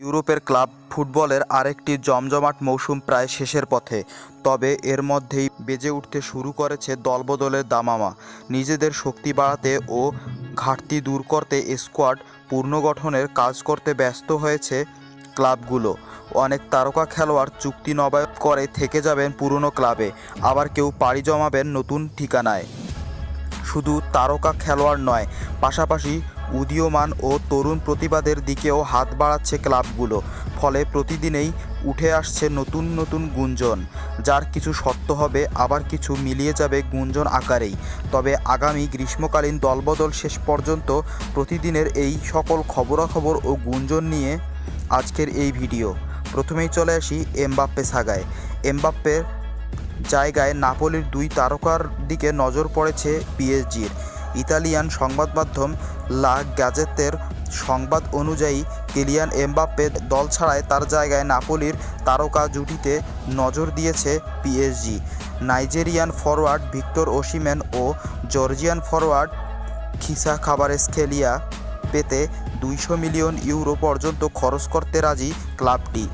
ইউরোপের ক্লাব ফুটবলের আরেকটি জমজমাট মৌসুম প্রায় শেষের পথে, তবে এর মধ্যেই বেজে উঠতে শুরু করেছে দলবদলের দামামা। নিজেদের শক্তি বাড়াতে ও ঘাটতি দূর করতে স্কোয়াড পুনর্গঠনের কাজ করতে ব্যস্ত হয়েছে ক্লাবগুলো। অনেক তারকা খেলোয়াড় চুক্তি নবায়ন করে থেকে যাবেন পুরনো ক্লাবে, আবার কেউ পাড়ি জমাবেন নতুন ঠিকানায়। শুধু তারকা খেলোয়াড় নয়, পাশাপাশি উদীয়মান ও তরুণ প্রতিবাদের দিকেও হাত বাড়াচ্ছে ক্লাবগুলো, ফলে প্রতিদিনেই উঠে আসছে নতুন নতুন গুঞ্জন। যার কিছু সত্য হবে, আবার কিছু মিলিয়ে যাবে গুঞ্জন আকারেই। তবে আগামী গ্রীষ্মকালীন দলবদল শেষ পর্যন্ত প্রতিদিনের এই সকল খবরাখবর ও গুঞ্জন নিয়ে আজকের এই ভিডিও। প্রথমেই চলে আসি এমবাপ্পে সাগায়। এমবাপ্পের জায়গায় নাপোলির দুই তারকার দিকে নজর পড়েছে পিএসজির। ইতালিয়ান সংবাদ মাধ্যম লা গ্যাজেতের সংবাদ অনুযায়ী, কিলিয়ান এমবাপ্পে দল ছাড়ায় তার জায়গায় নাপোলির তারকা জুটিতে নজর দিয়েছে PSG. Nigerian forward Victor Osimhen ও জর্জিয়ান ফরওয়ার্ড খিসা খাবারেসখেলিয়া পেতে দুইশো মিলিয়ন ইউরো পর্যন্ত খরচ করতে রাজি ক্লাবটি।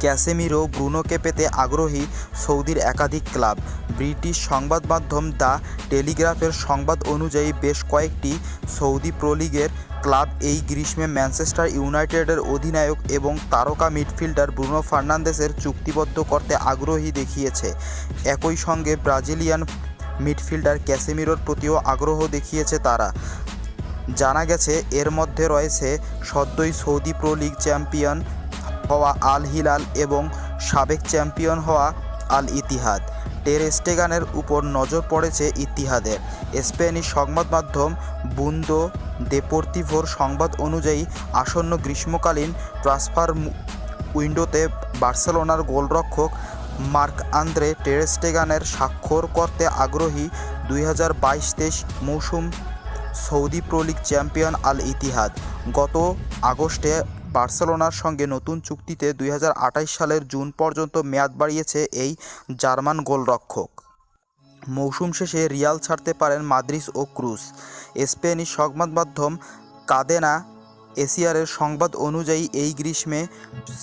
ক্যাসেমিরো ব্রুনোকে পেতে আগ্রহী সৌদির একাধিক ক্লাব। ব্রিটিশ সংবাদ মাধ্যম দ্য টেলিগ্রাফের সংবাদ অনুযায়ী বেশ কয়েকটি সৌদি প্রলিগের ক্লাব, এই গ্রীষ্মে ম্যানচেস্টার ইউনাইটেডের অধিনায়ক এবং তারকা মিডফিল্ডার ব্রুনো ফার্নান্দেসের চুক্তিবদ্ধ করতে আগ্রহী দেখিয়েছে। একই সঙ্গে ব্রাজিলিয়ান মিডফিল্ডার ক্যাসেমিরোর প্রতিও আগ্রহ দেখিয়েছে তারা। জানা গেছে, এর মধ্যে রয়েছে সদ্যই সৌদি প্রো লিগ চ্যাম্পিয়ন হওয়া আল হিলাল এবং সাবেক চ্যাম্পিয়ন হওয়া আল ইতিহাদ টের স্টেগানের উপর নজর পড়েছে ইতিহাদের। স্পেনিশ সংবাদ মাধ্যম বুন্দো দেপোর্তিভোর সংবাদ অনুযায়ী, আসন্ন গ্রীষ্মকালীন ট্রান্সফার উইন্ডোতে বার্সেলোনার গোলরক্ষক মার্ক আন্দ্রে টেরেস্টেগানের স্বাক্ষর করতে আগ্রহী দুই হাজার বাইশ তেইশ মৌসুম Saudi Pro League champion Al Ittihad গত আগস্টে বার্সেলোনার সঙ্গে নতুন চুক্তিতে দুই সালের জুন পর্যন্ত মেয়াদ বাড়িয়েছে এই জার্মান গোলরক্ষক। মৌসুম শেষে রিয়াল ছাড়তে পারেন মাদ্রিস ও ক্রুজ। স্পেনিশ সংবাদ মাধ্যম কাদেনা এশিয়ারের সংবাদ অনুযায়ী এই গ্রীষ্মে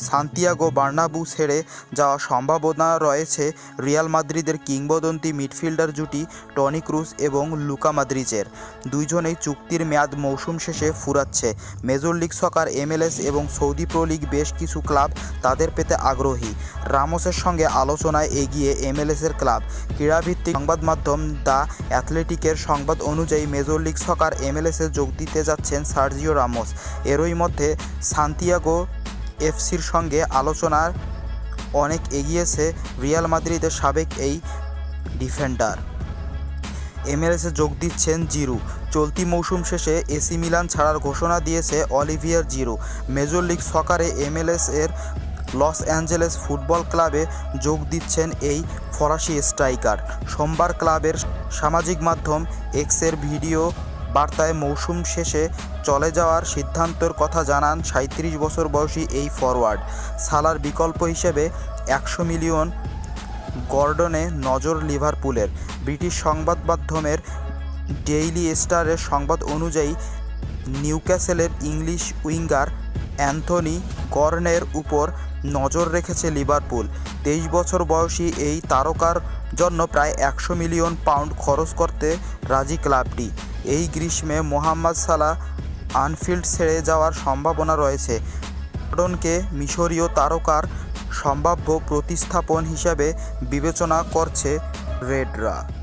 সান্তিয়াগো বার্নাবু ছেড়ে যাওয়ার সম্ভাবনা রয়েছে রিয়াল মাদ্রিদের কিংবদন্তি মিডফিল্ডার জুটি টনি ক্রুজ এবং লুকা মাদ্রিজের দুইজনেই চুক্তির মেয়াদ মৌসুম শেষে ফুরাচ্ছে। মেজর লিগ সকার এমএলএস এবং সৌদি প্রো লিগ বেশ কিছু ক্লাব তাদের পেতে আগ্রহী। রামোসের সঙ্গে আলোচনায় এগিয়ে এমএলএসের ক্লাব। ক্রীড়াভিত্তিক সংবাদ মাধ্যম দ্য অ্যাথলেটিকের সংবাদ অনুযায়ী মেজর লিগ সকার এমএলএসে যোগ দিতে যাচ্ছেন সার্জিও রামোস। এরই মধ্যে সান্তিয়াগো এফসির সঙ্গে আলোচনার অনেক এগিয়েছে রিয়াল মাদ্রিদের সাবেক এই ডিফেন্ডার। এমএলএসে যোগ দিচ্ছেন জিরু। চলতি মৌসুম শেষে এসি মিলান ছাড়ার ঘোষণা দিয়েছে অলিভিয়ার জিরু। মেজর লিগ সকারে এমএলএস এর লস অ্যাঞ্জেলেস ফুটবল ক্লাবে যোগ দিচ্ছেন এই ফরাসি স্ট্রাইকার। সোমবার ক্লাবের সামাজিক মাধ্যম এক্সের ভিডিও বার্তায় মৌসুম শেষে চলে যাওয়ার সিদ্ধান্তের কথা জানান সাঁত্রিশ বছর বয়সী এই ফরওয়ার্ড সালার বিকল্প হিসেবে একশো মিলিয়ন গর্ডনে নজর লিভারপুলের। ব্রিটিশ সংবাদ মাধ্যমের ডেইলি স্টারের সংবাদ অনুযায়ী নিউক্যাসেলের ইংলিশ উইঙ্গার অ্যান্থনি গর্নের উপর নজর রেখেছে লিভারপুল। তেইশ বছর বয়সী এই তারকার জন্য প্রায় একশো মিলিয়ন পাউন্ড খরচ করতে রাজি ক্লাবটি। এই গ্রীষ্মে মোহাম্মদ সালা আনফিল্ড ছেড়ে যাওয়ার সম্ভাবনা রয়েছে। লন্ডনকে মিশরীয় তারকার সম্ভাব্য প্রতিস্থাপন হিসাবে বিবেচনা করছে রেডরা।